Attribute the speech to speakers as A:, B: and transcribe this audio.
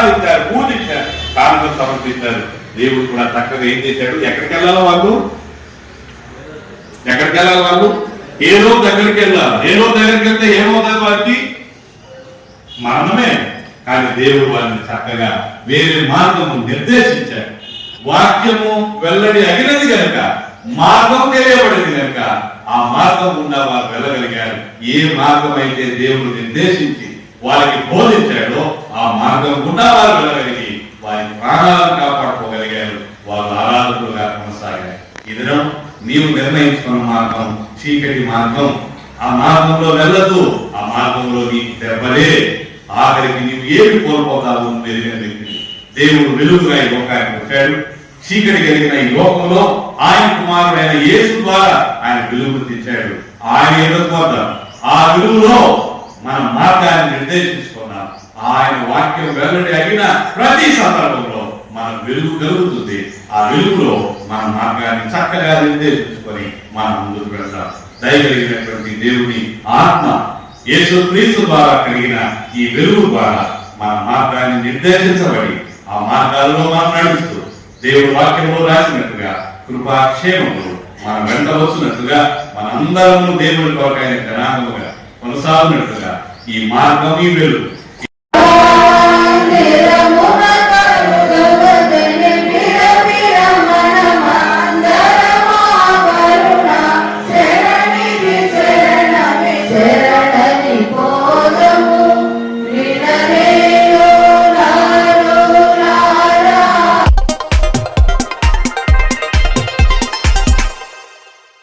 A: ఆరాధించారు పూజించారు. కానుకలు సమర్పించారు. దేవుడు కూడా చక్కగా ఏం చేశాడు? ఎక్కడికి వెళ్ళాలి వాళ్ళు? ఎక్కడికి వెళ్ళాలి వాళ్ళు? ఏదో దగ్గరికి వెళ్ళాలి. ఏదో దగ్గరికి వెళ్తే ఏమవుతుంది వారికి మరణమే. కానీ దేవుడు వారిని చక్కగా వేరే మార్గము నిర్దేశించాడు. వాక్యము వెల్లడి అగినది కనుక మార్గం తెలియబడింది కనుక ఆ మార్గం గుండా వారు వెళ్ళగలిగారు. ఏ మార్గం అయితే దేవుడు నిర్దేశించి వారికి బోధించాడో ఆ మార్గం గుండా వారు వెళ్ళగలిగి వారి ప్రాణాలను కాపాడుకోగలిగారు. వాళ్ళు ఆరాధకులుగా కొనసాగారు. ఈ నీవు నిర్ణయించుకున్న మార్గం చీకటి మార్గం. ఆ మార్గంలో వెళ్ళదు. ఆ మార్గంలో నీకు దెబ్బలే. ఆఖరికి నీవు ఏమి కోల్పోతావు అని వ్యక్తి. దేవుడు వెలుగుగా ఈ లోకానికి వచ్చాడు. చీకటి కలిగిన ఈ లోకంలో ఆయన కుమారుడైన యేసు ద్వారా ఆయన వెలుగు తెచ్చాడు. ఆయన ఎదుర్కొద్దాం ఆ వెలుగులో మార్గాన్ని నిర్దేశించుకున్నాం. ఆయన వాక్యం వెల్లడి అయిన ప్రతి సందర్భంలో మన వెలుగు కలుగుతుంది. ఆ వెలుగులో మన మార్గాన్ని చక్కగా నిర్దేశించుకొని మనం ముందుకు వెళ్తాం. దయగలిగినటువంటి దేవుని ఆత్మ యేసు క్రీస్తు ద్వారా కలిగిన ఈ వెలుగు ద్వారా మన మార్గాన్ని నిర్దేశించబడి ఆ మార్గాల్లో మనం నడుస్తూ దేవుడు వాక్యంలో రాసినట్టుగా కృపాక్షేమములు మన వెంట వచ్చినట్టుగా మనందరము దేవుడి కొరకైన జనాంగముగా కొనసాగినట్టుగా ఈ మార్గం ఈ వెలుగు